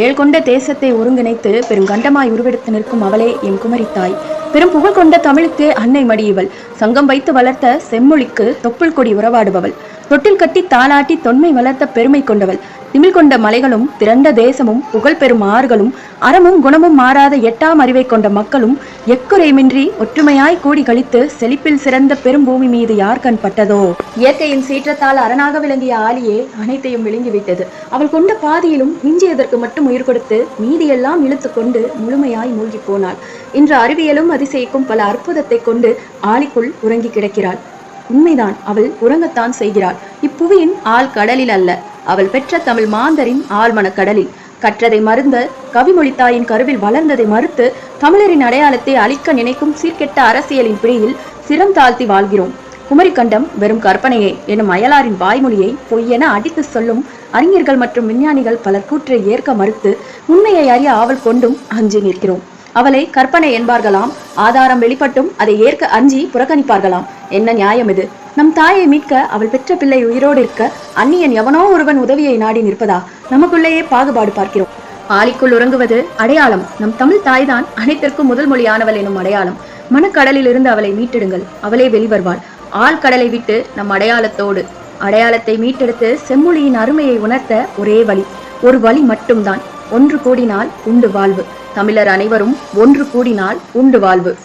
ஏழ் கொண்ட தேசத்தை ஒருங்கிணைத்து பெருங்கண்டமாய் உருவெடுத்து நிற்கும் அவளே என் குமரித்தாய். பெரும் புகழ் கொண்ட தமிழுக்கு அன்னை மடியவள். சங்கம் வைத்து வளர்த்த செம்மொழிக்கு தொப்புள் கொடி உறவாடுபவள். தொட்டில் கட்டி தாளாட்டி தொன்மை வளர்த்த பெருமை கொண்டவள். திமிழ் கொண்ட மலைகளும் திரண்ட தேசமும் புகழ் பெறும் ஆறுகளும் அறமும் குணமும் மாறாத எட்டாம் அறிவை கொண்ட மக்களும் எக்குறைமின்றி ஒற்றுமையாய் கூடி கழித்து செழிப்பில் சிறந்த பெரும் பூமி மீது யார் கண் பட்டதோ? இயற்கையின் சீற்றத்தால் அரணாக விளங்கிய ஆலியே அனைத்தையும் விழுங்கிவிட்டது. அவள் கொண்ட பாதியிலும் மிஞ்சியதற்கு மட்டும் உயிர் கொடுத்து மீதியெல்லாம் இழுத்து கொண்டு முழுமையாய் மூழ்கி போனாள். இன்று அறிவியலும் அதிசயிக்கும் பல அற்புதத்தை கொண்டு ஆலிக்குள் உறங்கி கிடக்கிறாள். உண்மைதான் அவள் உறங்கத்தான் செய்கிறாள். இப்புவியின் ஆள் கடலில் அல்ல. அவள் பெற்ற தமிழ் மாந்தரின் ஆழ்மன கடலில். கற்றதை மருந்த கவிமொழித்தாயின் கருவில் வளர்ந்ததை மறுத்து தமிழரின் அடையாளத்தை அழிக்க நினைக்கும் சீர்கெட்ட அரசியலின் பிடியில் சிரம் தாழ்த்தி வாழ்கிறோம். குமரிக்கண்டம் வெறும் கற்பனையே எனும் அயலாரின் வாய்மொழியை பொய்யென அடித்து சொல்லும் அறிஞர்கள் மற்றும் விஞ்ஞானிகள் பலர் கூற்றை ஏற்க மறுத்து உண்மையை அறிய ஆவல் கொண்டும் அஞ்சி நிற்கிறோம். அவளை கற்பனை என்பார்களாம். ஆதாரம் வெளிப்பட்டும் அதை ஏற்க அஞ்சி புறக்கணிப்பார்களாம். என்ன நியாயம் இது? நம் தாயை மீட்க அவள் பெற்ற பிள்ளை உயிரோடு இருக்க அந்நியன் எவனோ ஒருவன் உதவியை நாடி நிற்பதா? நமக்குள்ளேயே பாகுபாடு பார்க்கிறோம். ஆலிக்குள் உறங்குவது அடையாளம். நம் தமிழ் தாய்தான் அனைத்திற்கும் முதல் மொழியானவள் எனும் அடையாளம். மனக்கடலில் இருந்து அவளை மீட்டெடுங்கள். அவளே வெளிவருவாள். ஆழ்கடலை விட்டு நம் அடையாளத்தோடு. அடையாளத்தை மீட்டெடுத்து செம்மொழியின் அருமையை உணர்த்த ஒரே வழி. ஒரு வழி மட்டும்தான். ஒன்று கூடினால் உண்டு வாழ்வு. தமிழர் அனைவரும் ஒன்று கூடினால் உண்டு வாழ்வு.